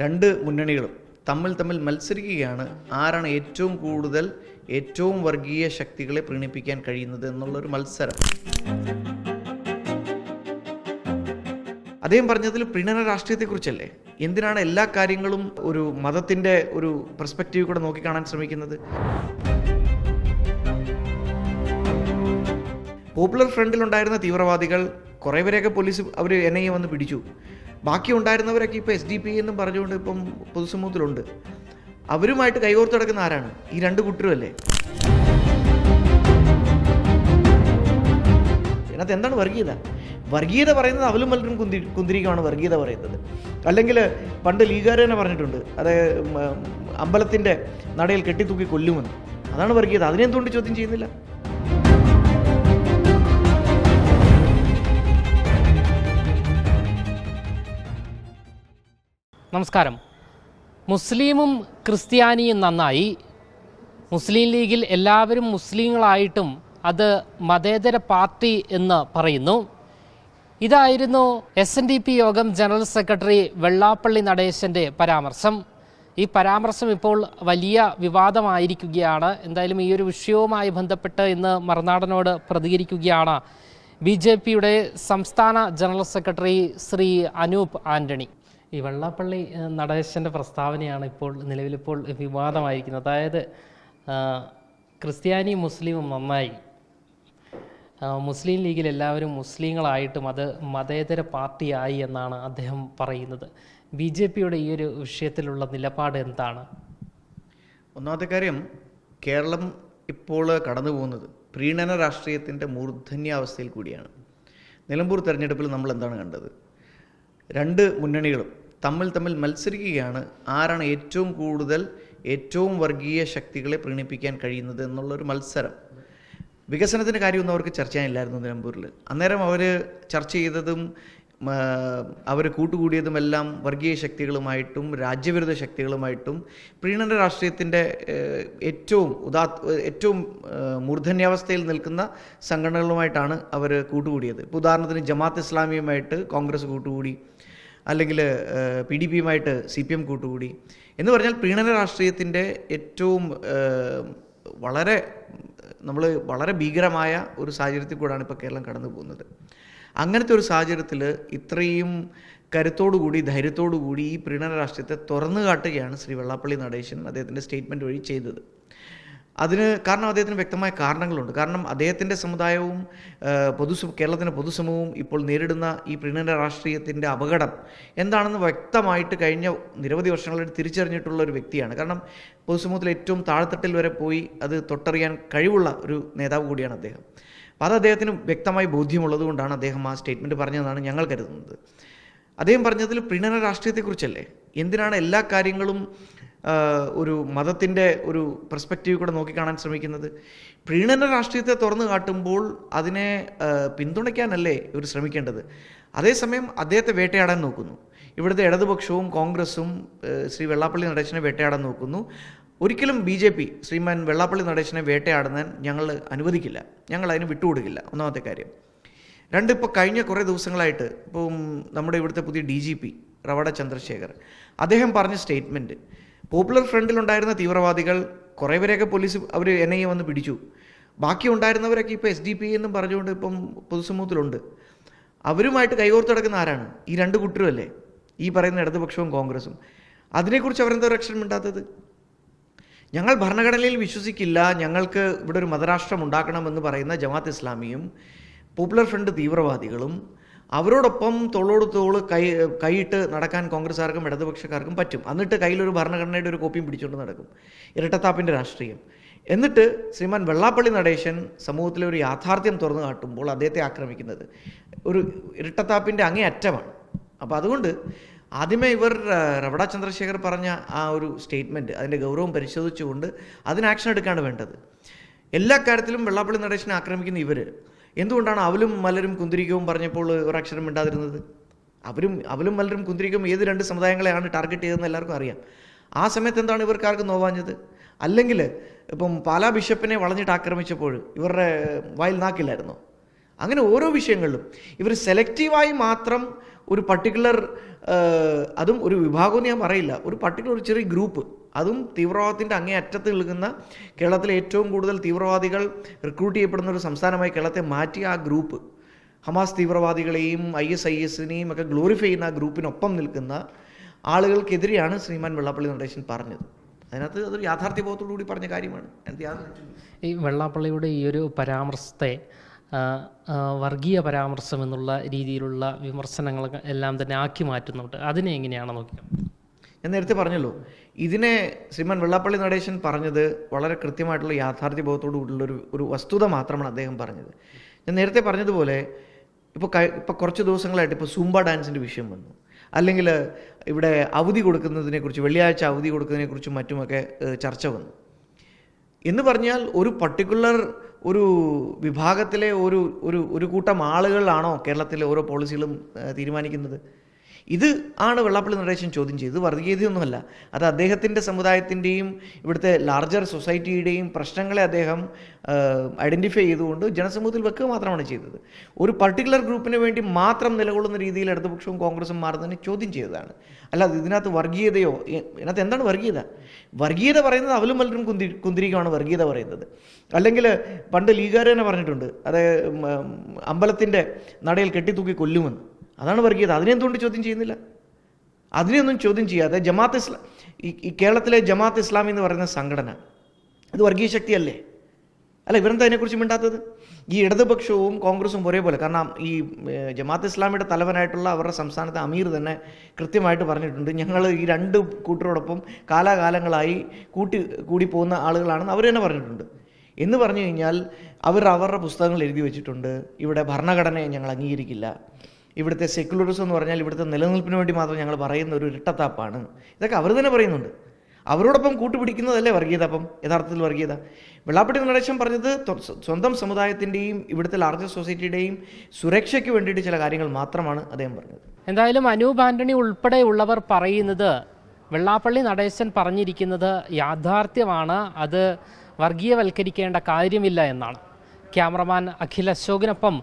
രണ്ട് മുന്നണികളും തമ്മിൽ തമ്മിൽ മത്സരിക്കുകയാണ്. ആരാണ് ഏറ്റവും കൂടുതൽ ഏറ്റവും വർഗീയ ശക്തികളെ പ്രീണിപ്പിക്കാൻ കഴിയുന്നത് എന്നുള്ളൊരു മത്സരം. അദ്ദേഹം പറഞ്ഞതിൽ പ്രീണന രാഷ്ട്രീയത്തെക്കുറിച്ചല്ലേ? എന്തിനാണ് എല്ലാ കാര്യങ്ങളും ഒരു മതത്തിന്റെ ഒരു പെർസ്പെക്റ്റീവ് കൂടെ നോക്കിക്കാണാൻ ശ്രമിക്കുന്നത്? പോപ്പുലർ ഫ്രണ്ടിലുണ്ടായിരുന്ന തീവ്രവാദികൾ കുറേ പേരെയൊക്കെ പോലീസ് അവർ എൻ ഐ എ വന്ന് പിടിച്ചു. ബാക്കി ഉണ്ടായിരുന്നവരൊക്കെ ഇപ്പോൾ എസ് ഡി പി എന്നും പറഞ്ഞുകൊണ്ട് ഇപ്പം പൊതുസമൂഹത്തിലുണ്ട്. അവരുമായിട്ട് കൈകോർത്ത് നടക്കുന്ന ആരാണ്? ഈ രണ്ട് കുട്ടികളല്ലേ? അതിനകത്ത് എന്താണ് വർഗീയത? വർഗീയത പറയുന്നത് അവലും പലരും കുന്തി കുന്തിരിക്കുമാണ് വർഗീയത പറയുന്നത്. അല്ലെങ്കിൽ പണ്ട് ലീഗാരെ തന്നെ പറഞ്ഞിട്ടുണ്ട്. അത് അമ്പലത്തിന്റെ നടയിൽ കെട്ടിത്തൂക്കി കൊല്ലുമെന്ന്. അതാണ് വർഗീയത. അതിനെന്തുകൊണ്ട് ചോദ്യം ചെയ്യുന്നില്ല? നമസ്കാരം. മുസ്ലിമും ക്രിസ്ത്യാനിയും നന്നായി. മുസ്ലിം ലീഗിൽ എല്ലാവരും മുസ്ലിങ്ങളായിട്ടും അത് മതേതര പാർട്ടി എന്ന് പറയുന്നു. ഇതായിരുന്നു S N D P Yogam general secretary Vellappally നടേശന്റെ പരാമർശം. ഈ പരാമർശം ഇപ്പോൾ വലിയ വിവാദമായിരിക്കുകയാണ്. എന്തായാലും ഈ ഒരു വിഷയവുമായി ബന്ധപ്പെട്ട് ഇന്ന് മറുനാടനോട് പ്രതികരിക്കുകയാണ് ബി ജെ പിയുടെ സംസ്ഥാന ജനറൽ സെക്രട്ടറി ശ്രീ അനൂപ് ആന്റണി. ഈ വെള്ളാപ്പള്ളി നടേശന്റെ പ്രസ്താവനയാണ് ഇപ്പോൾ നിലവിലിപ്പോൾ വിവാദമായിരിക്കുന്നത്. അതായത് ക്രിസ്ത്യാനി മുസ്ലിമും നന്നായി. മുസ്ലിം ലീഗിൽ എല്ലാവരും മുസ്ലിങ്ങളായിട്ടും അത് മതേതര പാർട്ടിയായി എന്നാണ് അദ്ദേഹം പറയുന്നത്. ബി ജെ പിയുടെ ഈ ഒരു വിഷയത്തിലുള്ള നിലപാട് എന്താണ്? ഒന്നാമത്തെ കാര്യം കേരളം ഇപ്പോൾ കടന്നു പോകുന്നത് പ്രീണന രാഷ്ട്രീയത്തിന്റെ മൂർധന്യാവസ്ഥയിൽ കൂടിയാണ്. നിലമ്പൂർ തെരഞ്ഞെടുപ്പിൽ നമ്മൾ എന്താണ് കണ്ടത്? രണ്ട് മുന്നണികളും തമ്മിൽ തമ്മിൽ മത്സരിക്കുകയാണ്. ആരാണ് ഏറ്റവും കൂടുതൽ ഏറ്റവും വർഗീയ ശക്തികളെ പ്രീണിപ്പിക്കാൻ കഴിയുന്നത് എന്നുള്ളൊരു മത്സരം. വികസനത്തിന്റെ കാര്യമൊന്നും അവർക്ക് ചർച്ച ചെയ്യാനില്ലായിരുന്നു നിലമ്പൂരിൽ അന്നേരം അവർ ചർച്ച ചെയ്തതും അവർ കൂട്ടുകൂടിയതുമെല്ലാം വർഗീയ ശക്തികളുമായിട്ടും രാജ്യവിരുദ്ധ ശക്തികളുമായിട്ടും പ്രീണന രാഷ്ട്രീയത്തിന്റെ ഏറ്റവും ഉദാ ഏറ്റവും മൂർധന്യാവസ്ഥയിൽ നിൽക്കുന്ന സംഘടനകളുമായിട്ടാണ് അവർ കൂട്ടുകൂടിയത്. ഇപ്പോൾ ഉദാഹരണത്തിന് ജമാഅത്ത് ഇസ്ലാമിയുമായിട്ട് കോൺഗ്രസ് കൂട്ടുകൂടി അല്ലെങ്കിൽ പി ഡി പിയുമായിട്ട് സി പി എം കൂട്ടുകൂടി. എന്ന് പറഞ്ഞാൽ പ്രീണന രാഷ്ട്രീയത്തിന്റെ ഏറ്റവും വളരെ നമ്മൾ വളരെ ഭീകരമായ ഒരു സാഹചര്യത്തിൽ കൂടാണ് ഇപ്പോൾ കേരളം കടന്നു പോകുന്നത് അങ്ങനത്തെ ഒരു സാഹചര്യത്തിൽ ഇത്രയും കരുത്തോടുകൂടി ധൈര്യത്തോടുകൂടി ഈ പ്രീണന രാഷ്ട്രീയത്തെ തുറന്നു കാട്ടുകയാണ് ശ്രീ വെള്ളാപ്പള്ളി നടേശൻ അദ്ദേഹത്തിന്റെ സ്റ്റേറ്റ്മെന്റ് വഴി ചെയ്തത്. അതിന് കാരണം അദ്ദേഹത്തിന് വ്യക്തമായ കാരണങ്ങളുണ്ട്. കാരണം അദ്ദേഹത്തിന്റെ സമുദായവും പൊതു കേരളത്തിന്റെ പൊതുസമൂഹവും ഇപ്പോൾ നേരിടുന്ന ഈ പ്രീണന രാഷ്ട്രീയത്തിന്റെ അപകടം എന്താണെന്ന് വ്യക്തമായിട്ട് കഴിഞ്ഞ നിരവധി വർഷങ്ങളായിട്ട് തിരിച്ചറിഞ്ഞിട്ടുള്ള ഒരു വ്യക്തിയാണ്. കാരണം പൊതുസമൂഹത്തിൽ ഏറ്റവും താഴെത്തട്ടിൽ വരെ പോയി അത് തൊട്ടറിയാൻ കഴിവുള്ള ഒരു നേതാവ് കൂടിയാണ് അദ്ദേഹം. അത് അദ്ദേഹത്തിന് വ്യക്തമായി ബോധ്യമുള്ളത് കൊണ്ടാണ് അദ്ദേഹം ആ സ്റ്റേറ്റ്മെന്റ് പറഞ്ഞതെന്നാണ് ഞങ്ങൾ കരുതുന്നത്. അദ്ദേഹം പറഞ്ഞതിൽ പ്രീണന രാഷ്ട്രീയത്തെക്കുറിച്ചല്ലേ? എന്തിനാണ് എല്ലാ കാര്യങ്ങളും ഒരു മതത്തിന്റെ ഒരു പെർസ്പെക്റ്റീവ് കൂടെ നോക്കിക്കാണാൻ ശ്രമിക്കുന്നത്? പ്രീണന രാഷ്ട്രീയത്തെ തുറന്നു കാട്ടുമ്പോൾ അതിനെ പിന്തുണയ്ക്കാനല്ലേ ഇവർ ശ്രമിക്കേണ്ടത്? അതേസമയം അദ്ദേഹത്തെ വേട്ടയാടാൻ നോക്കുന്നു. ഇവിടുത്തെ ഇടതുപക്ഷവും കോൺഗ്രസും ശ്രീ വെള്ളാപ്പള്ളി നടേശനെ വേട്ടയാടാൻ നോക്കുന്നു. ഒരിക്കലും B J P Shriman Vellappally നടേശനെ വേട്ടയാടുന്നതിന് ഞങ്ങൾ അനുവദിക്കില്ല. ഞങ്ങൾ അതിന് വിട്ടുകൊടുക്കില്ല. ഒന്നാമത്തെ കാര്യം. രണ്ട് ഇപ്പോൾ കഴിഞ്ഞ കുറേ ദിവസങ്ങളായിട്ട് ഇപ്പം നമ്മുടെ ഇവിടുത്തെ പുതിയ D G P Ravada Chandrasekhar അദ്ദേഹം പറഞ്ഞ സ്റ്റേറ്റ്മെന്റ് പോപ്പുലർ ഫ്രണ്ടിലുണ്ടായിരുന്ന തീവ്രവാദികൾ കുറേ പേരെയൊക്കെ പോലീസ് അവർ എൻ ഐ എ വന്ന് പിടിച്ചു. ബാക്കി ഉണ്ടായിരുന്നവരൊക്കെ ഇപ്പോൾ എസ് ഡി പി എന്നും പറഞ്ഞുകൊണ്ട് ഇപ്പം പൊതുസമൂഹത്തിലുണ്ട്. അവരുമായിട്ട് കൈകോർത്ത് നടക്കുന്ന ആരാണ്? ഈ രണ്ട് കുട്ടരുമല്ലേ ഈ പറയുന്ന ഇടതുപക്ഷവും കോൺഗ്രസും. അതിനെക്കുറിച്ച് അവരെന്താ രക്ഷണം മിണ്ടാത്തത്? ഞങ്ങൾ ഭരണഘടനയിൽ വിശ്വസിക്കില്ല. ഞങ്ങൾക്ക് ഇവിടെ ഒരു മതരാഷ്ട്രം ഉണ്ടാക്കണമെന്ന് പറയുന്ന ജമാത്ത് ഇസ്ലാമിയും പോപ്പുലർ ഫ്രണ്ട് തീവ്രവാദികളും അവരോടൊപ്പം തോളോട് തോൾ കൈ കൈയിട്ട് നടക്കാൻ കോൺഗ്രസ്സുകാർക്കും ഇടതുപക്ഷക്കാർക്കും പറ്റും. എന്നിട്ട് കയ്യിലൊരു ഭരണഘടനയുടെ ഒരു കോപ്പിയും പിടിച്ചുകൊണ്ട് നടക്കും. ഇരട്ടത്താപ്പിന്റെ രാഷ്ട്രീയം. എന്നിട്ട് ശ്രീമാൻ വെള്ളാപ്പള്ളി നടേശൻ സമൂഹത്തിലെ ഒരു യാഥാർത്ഥ്യം തുറന്നു കാട്ടുമ്പോൾ അദ്ദേഹത്തെ ആക്രമിക്കുന്നത് ഒരു ഇരട്ടത്താപ്പിന്റെ അങ്ങേ അറ്റമാണ് അപ്പോൾ അതുകൊണ്ട് ആദ്യമേ ഇവർ റവട ചന്ദ്രശേഖർ പറഞ്ഞ ആ ഒരു സ്റ്റേറ്റ്മെന്റ് അതിന്റെ ഗൗരവം പരിശോധിച്ചുകൊണ്ട് അതിന് ആക്ഷൻ എടുക്കാണ് വേണ്ടത്. എല്ലാ കാര്യത്തിലും വെള്ളാപ്പള്ളി നടേശനെ ആക്രമിക്കുന്ന ഇവർ എന്തുകൊണ്ടാണ് അവലും മലരും കുന്തിരിക്കവും പറഞ്ഞപ്പോൾ ഒരക്ഷരം മിണ്ടാതിരുന്നത്? അവരും അവലും മലരും കുന്തിരിക്കവും ഏത് രണ്ട് സമുദായങ്ങളെയാണ് ടാർഗറ്റ് ചെയ്തതെന്ന് എല്ലാവർക്കും അറിയാം. ആ സമയത്ത് എന്താണ് ഇവർക്കാർക്ക് നോവാഞ്ഞത്? അല്ലെങ്കിൽ ഇപ്പം പാലാ ബിഷപ്പിനെ വളഞ്ഞിട്ട് ആക്രമിച്ചപ്പോൾ ഇവരുടെ വായിൽ നാക്കില്ലായിരുന്നോ? അങ്ങനെ ഓരോ വിഷയങ്ങളിലും. ഇവർ സെലക്റ്റീവായി മാത്രം ഒരു പർട്ടിക്കുലർ അതും ഒരു വിഭാഗമെന്ന് ഞാൻ പറയില്ല. ഒരു പർട്ടിക്കുലർ ഒരു ചെറിയ ഗ്രൂപ്പ് അതും തീവ്രവാദത്തിന്റെ അങ്ങേ അറ്റത്ത് നിൽക്കുന്ന കേരളത്തിലെ ഏറ്റവും കൂടുതൽ തീവ്രവാദികൾ റിക്രൂട്ട് ചെയ്യപ്പെടുന്ന ഒരു സംസ്ഥാനമായി കേരളത്തെ മാറ്റിയ ആ ഗ്രൂപ്പ് ഹമാസ് തീവ്രവാദികളെയും ഐ എസ് ഐ എസിനെയും ഒക്കെ ഗ്ലോറിഫൈ ചെയ്യുന്ന ആ ഗ്രൂപ്പിനൊപ്പം നിൽക്കുന്ന ആളുകൾക്കെതിരെയാണ് ശ്രീമാൻ വെള്ളാപ്പള്ളി നടേശൻ പറഞ്ഞത്. അതിനകത്ത് അതൊരു യാഥാർത്ഥ്യബോധത്തോടു കൂടി പറഞ്ഞ കാര്യമാണ്. ഈ വെള്ളാപ്പള്ളിയുടെ ഈ ഒരു പരാമർശത്തെ വർഗീയ പരാമർശം എന്നുള്ള രീതിയിലുള്ള വിമർശനങ്ങൾ എല്ലാം തന്നെ ആക്കി മാറ്റുന്നുണ്ട്. അതിനെ എങ്ങനെയാണ് നോക്കിയത്? ഞാൻ നേരത്തെ പറഞ്ഞല്ലോ ഇതിനെ ശ്രീമാൻ വെള്ളാപ്പള്ളി നടേശൻ പറഞ്ഞത് വളരെ കൃത്യമായിട്ടുള്ള യാഥാർത്ഥ്യബോധത്തോടു കൂടിയുള്ള ഒരു ഒരു വസ്തുത മാത്രമാണ് അദ്ദേഹം പറഞ്ഞത്. ഞാൻ നേരത്തെ പറഞ്ഞതുപോലെ ഇപ്പോൾ ഇപ്പോൾ കുറച്ച് ദിവസങ്ങളായിട്ട് ഇപ്പോൾ സൂംബ ഡാൻസിന്റെ വിഷയം വന്നു. അല്ലെങ്കിൽ ഇവിടെ അവധി കൊടുക്കുന്നതിനെക്കുറിച്ച് വെള്ളിയാഴ്ച അവധി കൊടുക്കുന്നതിനെക്കുറിച്ചും മറ്റുമൊക്കെ ചർച്ച വന്നു. എന്ന് പറഞ്ഞാൽ ഒരു പർട്ടിക്കുലർ ഒരു വിഭാഗത്തിലെ ഒരു ഒരു ഒരു കൂട്ടം ആളുകളാണോ കേരളത്തിലെ ഓരോ പോളിസികളും തീരുമാനിക്കുന്നത്? ഇത് ആണ് വെള്ളാപ്പള്ളി നടേശൻ ചോദ്യം ചെയ്തത്. വർഗീയതയൊന്നുമല്ല. അത് അദ്ദേഹത്തിന്റെ സമുദായത്തിന്റെയും ഇവിടുത്തെ ലാർജർ സൊസൈറ്റിയുടെയും പ്രശ്നങ്ങളെ അദ്ദേഹം ഐഡന്റിഫൈ ചെയ്തുകൊണ്ട് ജനസമൂഹത്തിൽ വെക്കുക മാത്രമാണ് ചെയ്തത്. ഒരു പർട്ടിക്കുലർ ഗ്രൂപ്പിന് വേണ്ടി മാത്രം നിലകൊള്ളുന്ന രീതിയിൽ ഇടതുപക്ഷവും കോൺഗ്രസും മാറുന്നതിനെ ചോദ്യം ചെയ്തതാണ്. അല്ലാതെ ഇതിനകത്ത് വർഗീയതയോ ഇതിനകത്ത് എന്താണ് വർഗീയത? വർഗീയത പറയുന്നത് അവലും പലരും കുന്തി കുന്തിരിക്കുകയാണ് വർഗീയത പറയുന്നത്. അല്ലെങ്കിൽ പണ്ട് ലീഗാരനെ തന്നെ പറഞ്ഞിട്ടുണ്ട് അത് അമ്പലത്തിന്റെ നടയിൽ കെട്ടിത്തൂക്കി കൊല്ലുമെന്ന്. അതാണ് വർഗീയത. അതിനെന്തുകൊണ്ട് ചോദ്യം ചെയ്യുന്നില്ല? അതിനെയൊന്നും ചോദ്യം ചെയ്യാതെ ജമാഅത്ത് ഇസ്ലാം ഈ കേരളത്തിലെ ജമാഅത്ത് ഇസ്ലാമി എന്ന് പറയുന്ന സംഘടന അത് വർഗീയ ശക്തിയല്ലേ? അല്ല ഇവരെന്താ അതിനെക്കുറിച്ച് മിണ്ടാത്തത്? ഈ ഇടതുപക്ഷവും കോൺഗ്രസും ഒരേപോലെ. കാരണം ഈ ജമാഅത്ത് ഇസ്ലാമിയുടെ തലവനായിട്ടുള്ള അവരുടെ സംസ്ഥാനത്തെ അമീർ തന്നെ കൃത്യമായിട്ട് പറഞ്ഞിട്ടുണ്ട്. ഞങ്ങൾ ഈ രണ്ട് കൂട്ടരോടൊപ്പം കാലാകാലങ്ങളായി കൂട്ടി കൂടി പോകുന്ന ആളുകളാണെന്ന് അവർ തന്നെ പറഞ്ഞിട്ടുണ്ട്. എന്ന് പറഞ്ഞു കഴിഞ്ഞാൽ അവർ അവരുടെ പുസ്തകങ്ങൾ എഴുതി വെച്ചിട്ടുണ്ട്. ഇവിടെ ഭരണഘടനയെ ഞങ്ങൾ അംഗീകരിക്കില്ല. ഇവിടുത്തെ സെക്യുലറിസം എന്ന് പറഞ്ഞാൽ ഇവിടുത്തെ നിലനിൽപ്പിന് വേണ്ടി മാത്രം ഞങ്ങൾ പറയുന്ന ഒരു ഇരട്ടത്താപ്പാണ്. ഇതൊക്കെ അവർ തന്നെ പറയുന്നുണ്ട്. അവരോടൊപ്പം കൂട്ടുപിടിക്കുന്നതല്ലേ വർഗീയത അപ്പം യഥാർത്ഥത്തിൽ വർഗീയത. വെള്ളാപ്പള്ളി നടേശൻ പറഞ്ഞത് സ്വന്തം സമുദായത്തിന്റെയും ഇവിടുത്തെ ലാർജർ സൊസൈറ്റിയുടെയും സുരക്ഷയ്ക്ക് വേണ്ടിയിട്ട് ചില കാര്യങ്ങൾ മാത്രമാണ് അദ്ദേഹം പറഞ്ഞത്. എന്തായാലും അനൂപ് ആന്റണി ഉൾപ്പെടെയുള്ളവർ പറയുന്നത് വെള്ളാപ്പള്ളി നടേശൻ പറഞ്ഞിരിക്കുന്നത് യാഥാർത്ഥ്യമാണ്. അത് വർഗീയവൽക്കരിക്കേണ്ട കാര്യമില്ല എന്നാണ്. ക്യാമറമാൻ അഖിൽ അശോകിനൊപ്പം